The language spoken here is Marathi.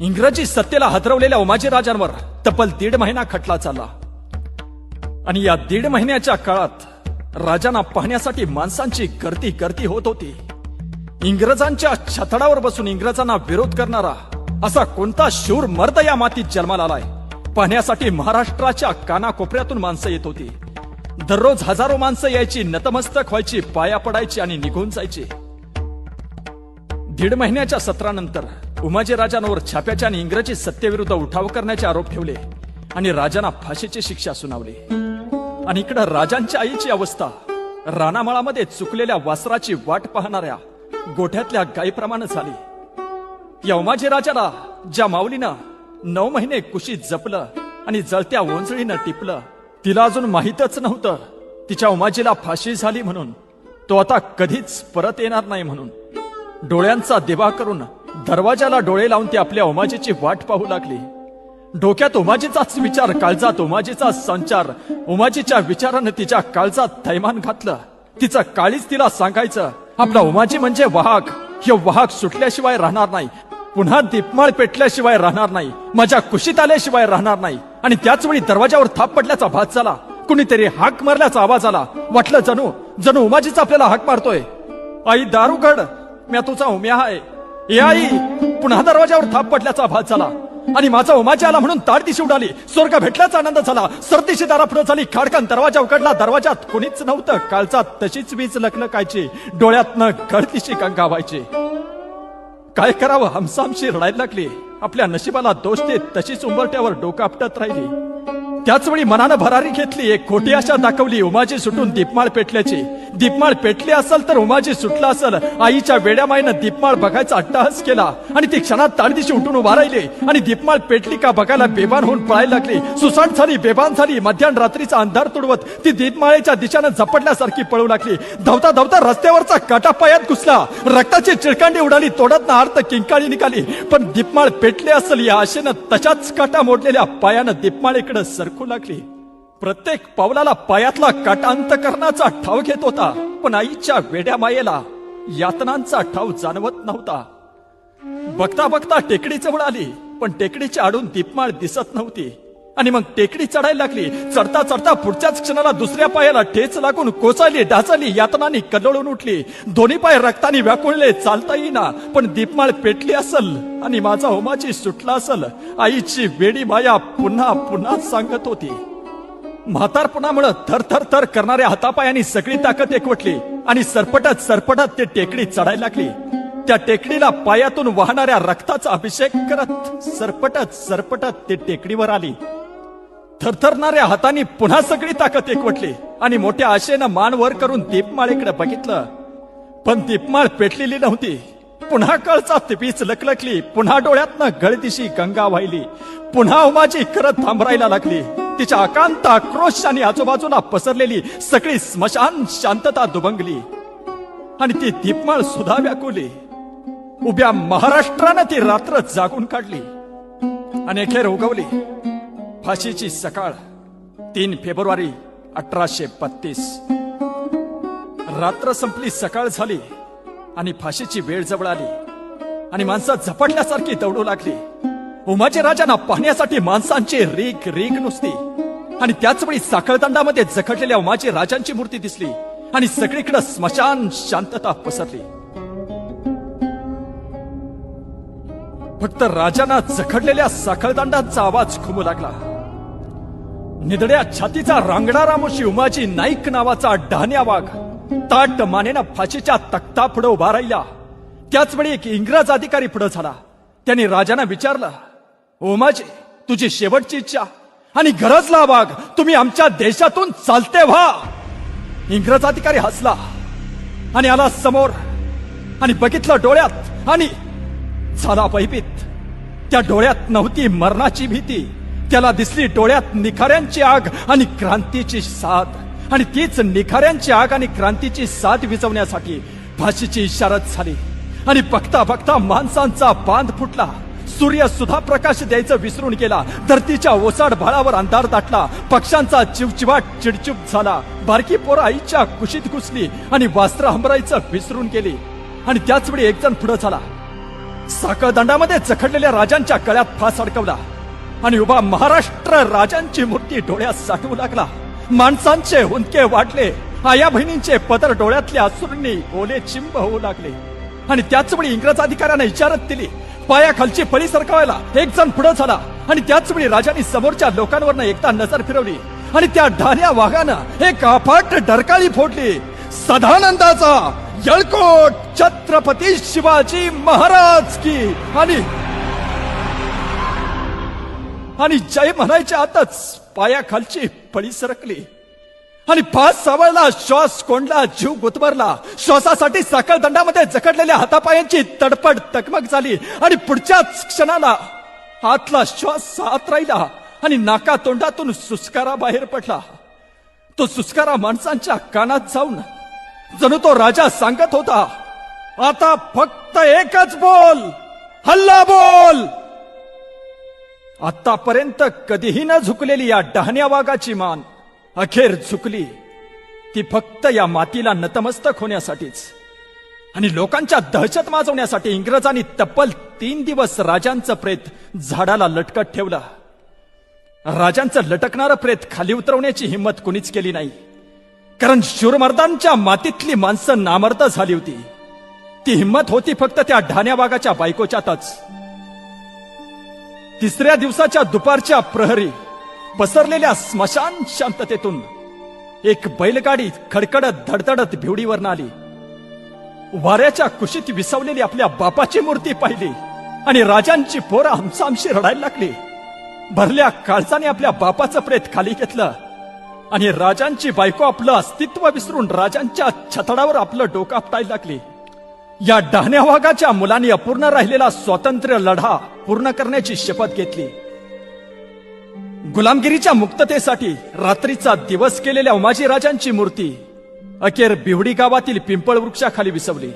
इंग्रजी सत्तेला हतरवलेल्या उमाजी राजांवर तब्बल दीड महिना खटला चालला. आणि या दीड महिन्याच्या काळात राजांना पाहण्यासाठी माणसांची गर्दी गर्दी होत होती. इंग्रजांच्या छतडावर बसून इंग्रजांना विरोध करणारा असा कोणता शूर मर्द या मातीत जन्माला आलाय? पाहण्यासाठी महाराष्ट्राच्या कानाकोपऱ्यातून माणसं येत होती. दररोज हजारो माणसं यायची नतमस्तक व्हायची पाया पडायची आणि निघून जायची. दीड महिन्याच्या सत्रानंतर उमाजी राजांवर छाप्याच्या आणि इंग्रजी सत्तेविरुद्ध उठाव करण्याचे आरोप ठेवले आणि राजांना फाशीची शिक्षा सुनावली. आणि इकडं राजांच्या आईची अवस्था. रानामळामध्ये चुकलेल्या वासराची वाट पाहणाऱ्या गोठ्यातल्या गायीप्रमाणे झाली. या उमाजी राजाला ज्या माऊलीनं नऊ महिने कुशीत जपलं आणि जळत्या ओंजळीनं टिपलं तिला अजून माहीतच नव्हतं तिच्या उमाजीला फाशी झाली म्हणून. तो आता कधीच परत येणार नाही म्हणून. डोळ्यांचा दिवा करून दरवाजाला डोळे लावून ती आपल्या उमाजीची वाट पाहू लागली. डोक्यात उमाजीचाच विचार काळजात उमाजीचा संचार उमाजीच्या विचारानं तिच्या काळजात थैमान घातलं. तिचं काळीच तिला सांगायचं आपला उमाजी म्हणजे वाहक हे वाहक सुटल्याशिवाय राहणार नाही. पुन्हा दीपमाळ पेटल्याशिवाय राहणार नाही. माझ्या कुशीत आल्याशिवाय राहणार नाही. आणि त्याच वेळी दरवाजावर थाप पडल्याचा भास झाला. कुणीतरी हाक मारल्याचा आवाज आला. वाटलं जणू जणू उमाजीचा आपल्याला हाक मारतोय. आई दारुगड. म्या तुझा उम्या आहे. ए आई पुन्हा दरवाजावर थाप पडल्याचा भास झाला. आणि माझा उमाची आला म्हणून ताड दिशी उडाली. स्वर्ग भेटल्याचा आनंद झाला. सरदिशी दारा पुढे झाली. खाडकन दरवाजा उघडला. दरवाजात कोणीच नव्हतं. काळजात तशीच वीज लकलकायची डोळ्यातनं गळतीशी गंगा व्हायची काय करावं? हमसामशी रडायला लागली. आपल्या नशिबाला दोष देत तशीच उंबरट्यावर डोकं आपटत राहिली. त्याच वेळी मनानं भरारी घेतली. एक खोटी आशा दाखवली. उमाजी सुटून दीपमाळ पेटल्याची. दीपमाळ पेटली असेल तर उमाजी सुटला असेल. आईच्या वेड्या माईनं दीपमाळ बघायचा अट्टाहास केला. आणि ती क्षणात ताडदिशी उठून उभा राहिली. आणि दीपमाळ पेटली का बघायला बेबान होऊन पळायला लागली. सुसाट झाली बेबान झाली. मध्यान रात्रीचा अंधार तुडवत ती दीपमाळेच्या दिशेनं झपटल्यासारखी पळू लागली. धावता धावता रस्त्यावरचा काटा पायात घुसला. रक्ताची चिळकांडी उडाली. तोडत अर्थ किंकाळी निघाली. पण दीपमाळ पेटली असेल या आशेनं तशाच काटा मोडलेल्या पायानं दीपमाळेकडे सरकू लागली. प्रत्येक पावलाला पायातला काटांतकरणाचा ठाव घेत होता पण आईच्या वेड्या मायेला यातनांचा ठाव जाणवत नव्हता. बघता बघता टेकडी जवळ आली पण टेकडीच्या आडून दीपमाळ दिसत नव्हती. आणि मग टेकडी चढायला लागली चढता चढता पुढच्याच क्षणाला दुसऱ्या पायाला ठेच लागून कोसळली डाचली यातनानी कदळून उठली. दोन्ही पाय रक्तानी व्याकुळले चालता येईना पण दीपमाळ पेटली असल आणि माझा होमाची सुटला असल आईची वेडी माया पुन्हा पुन्हा सांगत होती. म्हातारपणामुळे थरथर थर करणाऱ्या हातापायांनी सगळी ताकद एकवटली आणि सरपटत सरपटत ते टेकडी चढायला लागली. त्या टेकडीला पायातून वाहणाऱ्या रक्ताचा अभिषेक करत सरपटत सरपटत ते टेकडीवर आली. थरथरणाऱ्या हातांनी पुन्हा सगळी ताकद एकवटली आणि मोठ्या आशेनं मान वर करून दीपमाळेकडे बघितलं. पण दीपमाळ पेटलेली नव्हती. पुन्हा कळचा तिपीच लकलकली पुन्हा डोळ्यातनं गळदिशी गंगा वाहिली. पुन्हा उमाजी करत थांबरायला लागली. तिच्या अकांत आक्रोश आणि आजूबाजूला पसरलेली सगळी स्मशान शांतता दुबंगली आणि ती दीपमाळ सुद्धा व्याकुली. उभ्या महाराष्ट्रानं ती रात्र जागून काढली. आणि अखेर उगवली. फाशीची सकाळ तीन फेब्रुवारी अठराशे बत्तीस. रात्र संपली सकाळ झाली आणि फाशीची वेळ जवळ आली. आणि माणसं झपटल्यासारखी दौडू लागली. उमाचे राजांना पाहण्यासाठी माणसांची रीक रीक नुसती. आणि त्याच वेळी साखळदंडामध्ये जखडलेल्या उमाजी राजांची मूर्ती दिसली. आणि सगळीकडे स्मशान शांतता पसरली. फक्त राजांना जखडलेल्या साखळदंडाचा आवाज घुमू लागला. निदड्या छातीचा रांगणारा मुशी उमाजी नाईक नावाचा डहाण्या वाघ ताट मानेनं फाशीच्या तख्ता पुढे उभा राहिला. त्याच वेळी एक इंग्रज अधिकारी पुढे झाला. त्याने राजांना विचारलं उमाजी तुझी शेवटची इच्छा. आणि गरजला भाग तुम्ही आमच्या देशातून चालते व्हा. इंग्रज अधिकारी हसला. आणि आला समोर. आणि बघितलं डोळ्यात. आणि झाला भयभीत. त्या डोळ्यात नव्हती मरणाची भीती. त्याला दिसली डोळ्यात निखाऱ्यांची आग आणि क्रांतीची साथ. आणि तीच निखाऱ्यांची आग आणि क्रांतीची साथ विजवण्यासाठी भाषेची इशारत झाली. आणि बघता बघता माणसांचा बांध फुटला. सूर्य सुद्धा प्रकाश द्यायचं विसरून गेला. धरतीच्या ओसाड भाळावर अंधार दाटला. पक्ष्यांचा चिवचिवाट चिडचिप झाला. बारकी पोर आईच्या कुशीत घुसली आणि वास्त्र हंबरायचं विसरून गेली. आणि त्याचवेळी एक जण पुढे झाला. साखळदंडामध्ये जखडलेल्या राजांच्या कळ्यात फास अडकवला. आणि उभा महाराष्ट्र राजांची मूर्ती डोळ्यात साठवू लागला. माणसांचे हुंदके वाटले आया बहिणींचे पदर डोळ्यातल्या असुरांनी ओले चिंब होऊ लागले. आणि त्याचवेळी इंग्रज अधिकाऱ्यांना इशारत दिली. पायाखालची पळी सरकावायला एक जण पुढे झाला. आणि त्याच वेळी राजांनी समोरच्या लोकांवर एकदा नजर फिरवली. आणि त्या ढाण्या वाघानं एक अफाट डरकाळी फोडली. सदानंदाचा यळकोट छत्रपती शिवाजी महाराज की. आणि आणि जय म्हणायच्या आतच पायाखालची पळी सरकली. आणि पाच सावळला श्वास कोंडला जीव गुदमरला श्वासासाठी साखळ दंडामध्ये जखडलेल्या हातापायांची तडपड तकमक झाली आणि पुढच्याच क्षणाला हातला श्वास सात राहिला आणि नाका तोंडातून सुस्कारा बाहेर पडला. तो सुस्कारा माणसांच्या कानात जाऊन जणू तो राजा सांगत होता आता फक्त एकच बोल हल्ला बोल. आतापर्यंत कधीही न झुकलेली या डहाण्या वाघाची मान अखेर झुकली. ती फक्त या मातीला नतमस्तक होण्यासाठीच. आणि लोकांच्या दहशत माजवण्यासाठी इंग्रजांनी तब्बल तीन दिवस राजांचं प्रेत झाडाला लटकत ठेवला. राजांचं लटकणारं प्रेत खाली उतरवण्याची हिंमत कुणीच केली नाही. कारण शूरमर्दांच्या मातीतली माणसं नामर्द झाली होती. ती हिंमत होती फक्त त्या ढाण्याबागाच्या बायकोच्यातच. तिसऱ्या दिवसाच्या दुपारच्या प्रहरी पसरलेल्या स्मशान शांततेतून एक बैलगाडी खडखडत धडधडत भिवडीवर आली. वाऱ्याच्या कुशीत विसवलेली आपल्या बापाची मूर्ती पाहिली आणि राजांची पोरं हमसामशी रडायला लागली. भरल्या काळजाने आपल्या बापाचं प्रेत खाली घेतलं आणि राजांची बायको आपलं अस्तित्व विसरून राजांच्या छतडावर आपलं डोकं आपटायला लागली. या डहाण्या वाघाच्या मुलांनी अपूर्ण राहिलेला स्वातंत्र्य लढा पूर्ण करण्याची शपथ घेतली. गुलामगिरीच्या मुक्ततेसाठी रात्रीचा दिवस केलेल्या उमाजी राजांची मूर्ती अखेर बिवडी गावातील पिंपळ वृक्षाखाली विसवली.